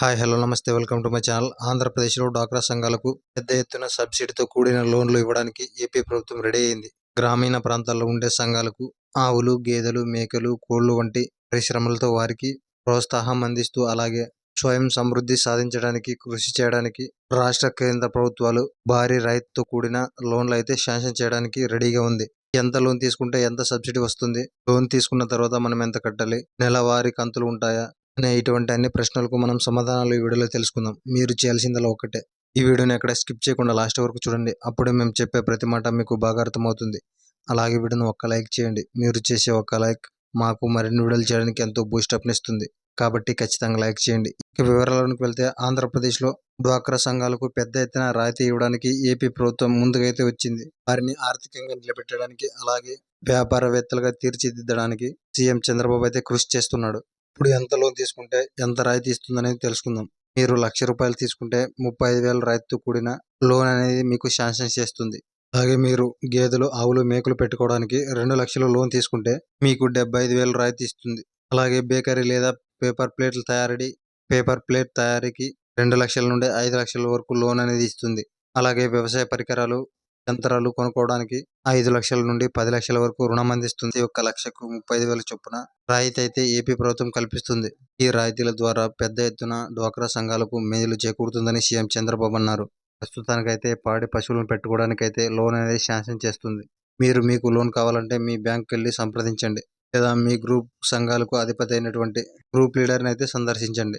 Hi hello నమస్తే welcome to my channel. ఆంధ్రప్రదేశ్లో డ్వాక్రా సంఘాలకు పెద్ద ఎత్తున సబ్సిడీతో కూడిన లోన్లు ఇవ్వడానికి ఏపీ ప్రభుత్వం రెడీ అయింది. గ్రామీణ ప్రాంతాల్లో ఉండే సంఘాలకు ఆవులు గేదెలు మేకలు కోళ్ళు వంటి పరిశ్రమలతో వారికి ప్రోత్సాహం అందిస్తూ అలాగే స్వయం సమృద్ధి సాధించడానికి కృషి చేయడానికి రాష్ట్ర కేంద్ర ప్రభుత్వాలు భారీ రైతుతో కూడిన లోన్లు అయితే శాంక్షన్ చేయడానికి రెడీగా ఉంది. ఎంత లోన్ తీసుకుంటే ఎంత సబ్సిడీ వస్తుంది? లోన్ తీసుకున్న తర్వాత మనం ఎంత కట్టాలి? నెలవారీ కంతులు ఉంటాయా? అనే ఇటువంటి అన్ని ప్రశ్నలకు మనం సమాధానాలు ఈ వీడియోలో తెలుసుకుందాం. మీరు చేయాల్సిందల్లా ఒకటే ఈ వీడియోని ఎక్కడ స్కిప్ చేయకుండా లాస్ట్ వరకు చూడండి. అప్పుడే మేము చెప్పే ప్రతి మాట మీకు బాగా అర్థమవుతుంది. అలాగే వీడియోని ఒక్క లైక్ చేయండి. మీరు చేసే ఒక్క లైక్ మాకు మరిన్ని వీడియోలు చేయడానికి ఎంతో బూస్టప్ని ఇస్తుంది. కాబట్టి ఖచ్చితంగా లైక్ చేయండి. ఇక వివరాలకు వెళ్తే ఆంధ్రప్రదేశ్లో డ్వాక్రా సంఘాలకు పెద్ద ఎత్తున రాయితీ ఇవ్వడానికి ఏపీ ప్రభుత్వం ముందుకైతే వచ్చింది. వారిని ఆర్థికంగా నిలబెట్టడానికి అలాగే వ్యాపారవేత్తలుగా తీర్చిదిద్దడానికి సీఎం చంద్రబాబు అయితే కృషి చేస్తున్నాడు. ఇప్పుడు ఎంత లోన్ తీసుకుంటే ఎంత రాయితీ ఇస్తుంది అనేది తెలుసుకుందాం. మీరు లక్ష రూపాయలు తీసుకుంటే ముప్పై ఐదు వేల రాయితీతో కూడిన లోన్ అనేది మీకు శాంక్షన్ చేస్తుంది. అలాగే మీరు గేదెలు ఆవులు మేకలు పెట్టుకోవడానికి రెండు లక్షల లోన్ తీసుకుంటే మీకు డెబ్బై ఐదు వేలు రాయితీ ఇస్తుంది. అలాగే బేకరీ లేదా పేపర్ ప్లేట్ల తయారీ పేపర్ ప్లేట్ తయారీకి రెండు లక్షల నుండి ఐదు లక్షల వరకు లోన్ అనేది ఇస్తుంది. అలాగే వ్యవసాయ పరికరాలు యంత్రాలు కొనుక్కోవడానికి ఐదు లక్షల నుండి పది లక్షల వరకు రుణం అందిస్తుంది. ఒక లక్షకు ముప్పై ఐదు వేల చొప్పున రాయితీ అయితే ఏపీ ప్రభుత్వం కల్పిస్తుంది. ఈ రాయితీల ద్వారా పెద్ద ఎత్తున డ్వాక్రా సంఘాలకు మేలు చేకూరుతుందని సీఎం చంద్రబాబు అన్నారు. ప్రస్తుతానికైతే పాడి పశువులను పెట్టుకోవడానికైతే లోన్ అనేది శాంక్షన్ చేస్తుంది. మీరు మీకు లోన్ కావాలంటే మీ బ్యాంక్కి వెళ్ళి సంప్రదించండి. లేదా మీ గ్రూప్ సంఘాలకు అధిపతి అయినటువంటి గ్రూప్ లీడర్ని అయితే సందర్శించండి.